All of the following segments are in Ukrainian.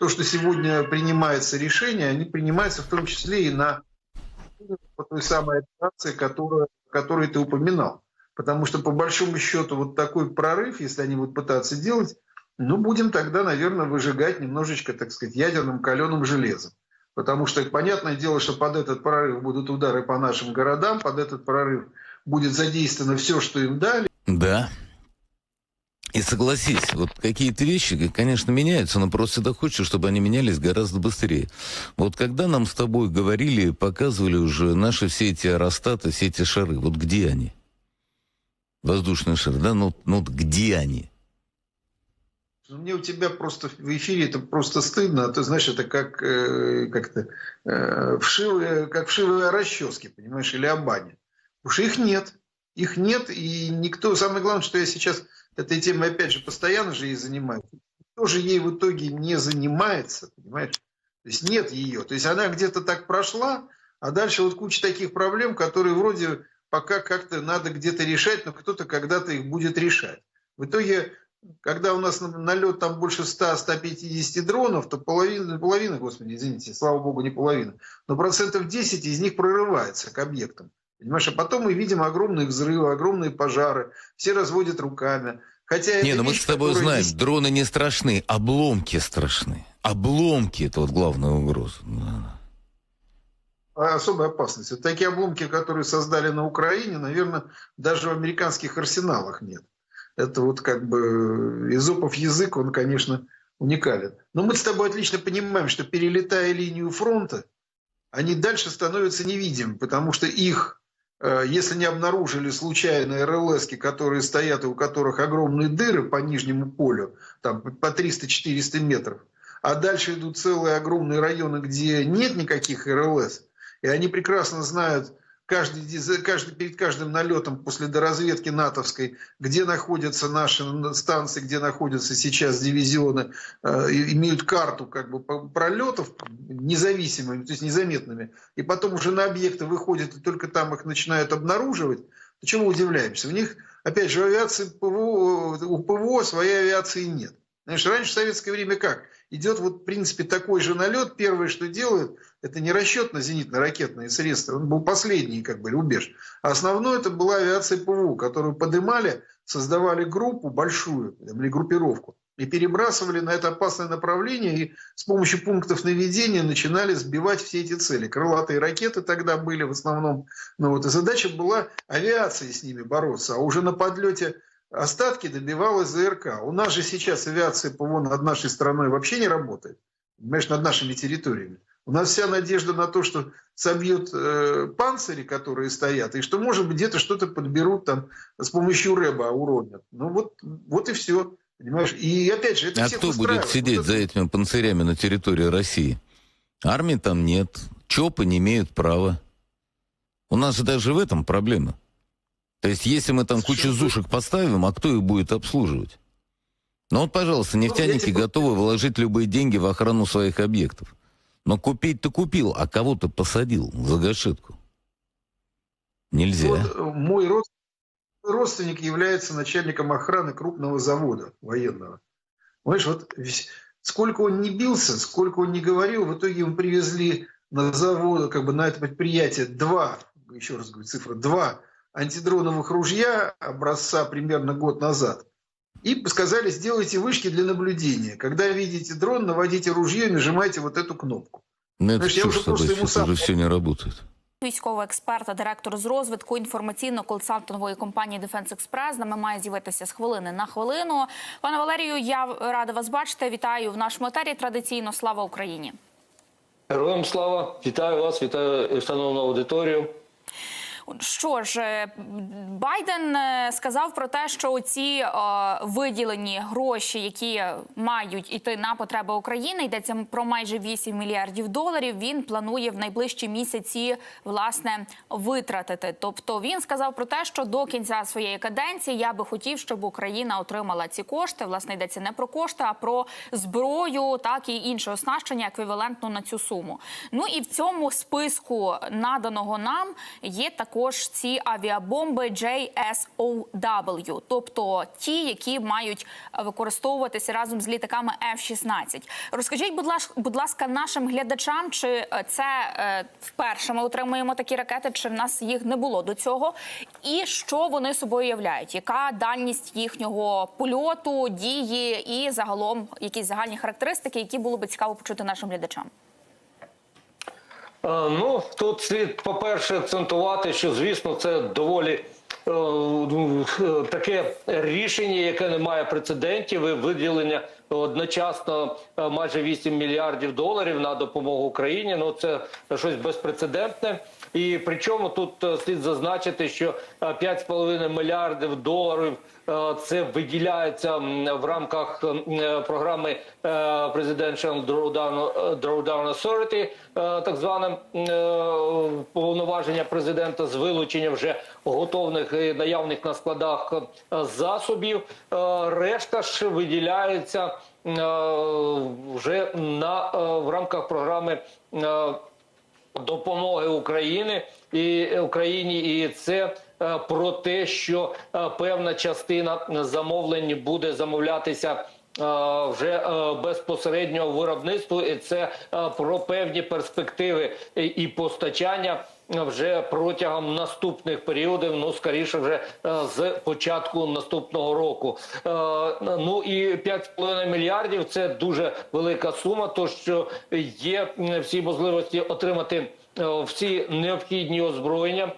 то, что сегодня принимается решение, они принимаются в том числе и на по той самой операции, которую, которую ты упоминал. Потому что, по большому счету, вот такой прорыв, если они будут пытаться делать, ну, будем тогда, наверное, выжигать немножечко, так сказать, ядерным каленым железом. Потому что, понятное дело, что под этот прорыв будут удары по нашим городам, под этот прорыв будет задействовано все, что им дали. Да. И согласись, вот какие-то вещи, конечно, меняются, но просто ты хочешь, чтобы они менялись гораздо быстрее. Вот когда нам с тобой говорили, показывали уже наши все эти аэростаты, все эти шары, вот где они? Воздушные шары, да? Ну, ну где они? Ну, Мне у тебя просто в эфире это просто стыдно. а Ты знаешь, это как э, как-то э, вшивые, как вшивые расчески, понимаешь, или обани. Что их нет. Их нет, и никто... Самое главное, что я сейчас этой темой, опять же, постоянно же ей занимаюсь. Никто же ей в итоге не занимается, понимаешь? То есть нет ее. То есть она где-то так прошла, а дальше вот куча таких проблем, которые вроде пока как-то надо где-то решать, но кто-то когда-то их будет решать. В итоге, когда у нас на- налет там больше 100-150 дронов, то половина, половина, господи, извините, слава богу, не половина, но процентов 10 из них прорывается к объектам. Понимаешь, а потом мы видим огромные взрывы, огромные пожары, все разводят руками. Хотя Не, это ну мы с тобой знаем, здесь- дроны не страшны, обломки страшны. Обломки это вот главная угроза. А особая опасность. Вот такие обломки, которые создали на Украине, наверное, даже в американских арсеналах нет. Это вот как бы изопов язык, он, конечно, уникален. Но мы с тобой отлично понимаем, что перелетая линию фронта, они дальше становятся невидимыми, потому что их, э, если не обнаружили случайно РЛС, которые стоят и у которых огромные дыры по нижнему полю, там по 300-400 метров, а дальше идут целые огромные районы, где нет никаких РЛС, и они прекрасно знают каждый, каждый, перед каждым налетом после доразведки натовской, где находятся наши станции, где находятся сейчас дивизионы, э, имеют карту как бы пролетов независимыми, то есть незаметными, и потом уже на объекты выходят, и только там их начинают обнаруживать, то чему удивляемся? У них, опять же, авиации ПВО, у ПВО своей авиации нет. Знаешь, раньше в советское время как? Идет вот, в принципе, такой же налет. Первое, что делают, это не расчет на зенитно-ракетные средства. Он был последний, как бы, рубеж. А основное это была авиация ПВО, которую поднимали, создавали группу большую, или группировку, и перебрасывали на это опасное направление, и с помощью пунктов наведения начинали сбивать все эти цели. Крылатые ракеты тогда были в основном. Ну, вот, и задача была авиацией с ними бороться. А уже на подлете остатки добивалась ЗРК. У нас же сейчас авиация ПВО над нашей страной вообще не работает. Понимаешь, над нашими территориями. У нас вся надежда на то, что собьют э, панцири, которые стоят, и что, может быть, где-то что-то подберут там с помощью рэба, уронят. Ну вот, вот и все. Понимаешь? И опять же, это А всех кто будет сидеть Вот за это- этими панцирями на территории России? Армии там нет, ЧОПы не имеют права. У нас же даже в этом проблема. То есть, если мы там кучу Совершенно зушек поставим, а кто их будет обслуживать? Ну вот, пожалуйста, я нефтяники готовы вложить любые деньги в охрану своих объектов. Но купить ты купил, а кого ты посадил за гашетку? Нельзя. Вот, э, мой род- родственник является начальником охраны крупного завода военного. Понимаешь, вот сколько он не бился, сколько он не говорил, в итоге ему привезли на завод, как бы на это предприятие два, еще раз говорю, цифра, два антидроновых ружья образца примерно год назад. И сказали, сделайте вышки для наблюдения. Когда видите дрон, наводите ружье и нажимайте вот эту кнопку. Ну, это Знаешь, я чушь уже просто собачья, ему это сам- уже все не работает. Військовий експерт та директор з розвитку інформаційно-консалтингової компанії Defense Express з нами має з'явитися з хвилини на хвилину. Пане Валерію, я рада вас бачити. Вітаю в нашому етері. Традиційно слава Україні. Героям слава! Вітаю вас, вітаю шановну аудиторію. Що ж, е, Байден е, сказав про те, що ці е, виділені гроші, які мають іти на потреби України, йдеться про майже 8 мільярдів доларів. Він планує в найближчі місяці власне витратити. Тобто він сказав про те, що до кінця своєї каденції я би хотів, щоб Україна отримала ці кошти. Власне йдеться не про кошти, а про зброю, так і інше оснащення еквівалентно на цю суму. Ну і в цьому списку наданого нам є також також ці авіабомби JSOW, тобто ті, які мають е, використовуватися разом з літаками F-16. Розкажіть, будь ласка, нашим глядачам, чи е, це е, вперше ми отримуємо такі ракети, чи в нас їх не було до цього, і що вони собою являють? Яка дальність їхнього польоту, дії і загалом якісь загальні характеристики, які було би цікаво почути нашим глядачам? Е, Ну тут слід, по-перше, акцентувати, що звісно, це доволі е, таке рішення, яке не має прецедентів, і виділення одночасно е, майже 8 мільярдів доларів на допомогу Україні. Ну це щось безпрецедентне. І причому тут е, слід зазначити, що е, 5,5 мільярдів доларів е, це виділяється в рамках е, програми е, Presidential Drawdown, е, Authority, е, так зване е, повноваження президента з вилучення вже готовних і наявних на складах е, засобів. Е, Решта ж виділяється е, вже на е, в рамках програми. е, допомоги України і Україні, і це е, про те, що е, певна частина замовлень буде замовлятися. е, Вже е, безпосереднього виробництву, і це е, про певні перспективи і постачання вже протягом наступних періодів. Ну скоріше, вже е, з початку наступного року. Е, Ну і 5,5 мільярдів це дуже велика сума. То що є всі можливості отримати. е, Всі необхідні озброєння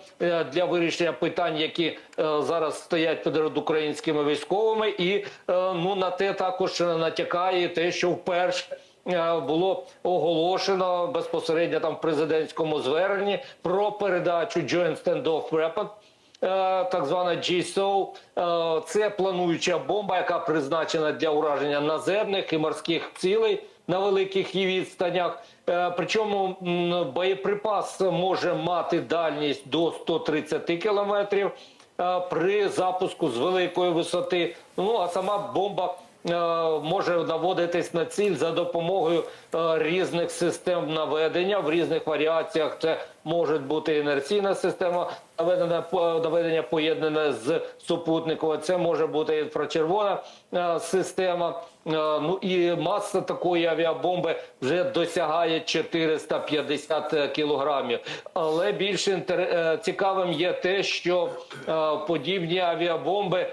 для вирішення питань, які зараз стоять перед українськими військовими, і ну на те також натякає те, що вперше було оголошено безпосередньо там в президентському зверненні про передачу Joint Standoff Weapon, е, так звана GSO. Е, Це плануюча бомба, яка призначена для ураження наземних і морських цілей на великих її відстанях. Е, Причому боєприпас може мати дальність до 130 кілометрів е, при запуску з великої висоти. Ну а сама бомба е, може наводитись на ціль за допомогою е, різних систем наведення в різних варіаціях. Це може бути інерційна система наведення, наведення поєднане з супутниковою. Це може бути інфрачервона е, система. Е, Ну і маса такої авіабомби вже досягає 450 кілограмів. Але більш інтер... е, цікавим є те, що е, подібні авіабомби е,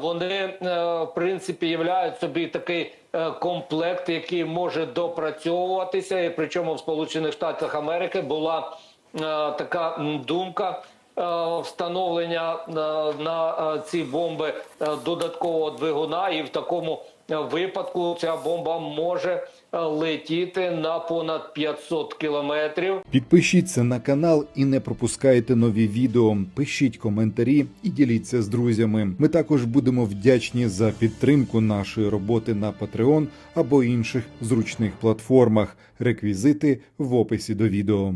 вони е, в принципі являють собі такий е, комплект, який може допрацьовуватися. І причому в Сполучених Штатах Америки була е, така думка. е, Встановлення е, на е, ці бомби е, додаткового двигуна, і в такому е, випадку ця бомба може е, летіти на понад 500 кілометрів. Підпишіться на канал і не пропускайте нові відео. Пишіть коментарі і діліться з друзями. Ми також будемо вдячні за підтримку нашої роботи на Patreon або інших зручних платформах. Реквізити в описі до відео.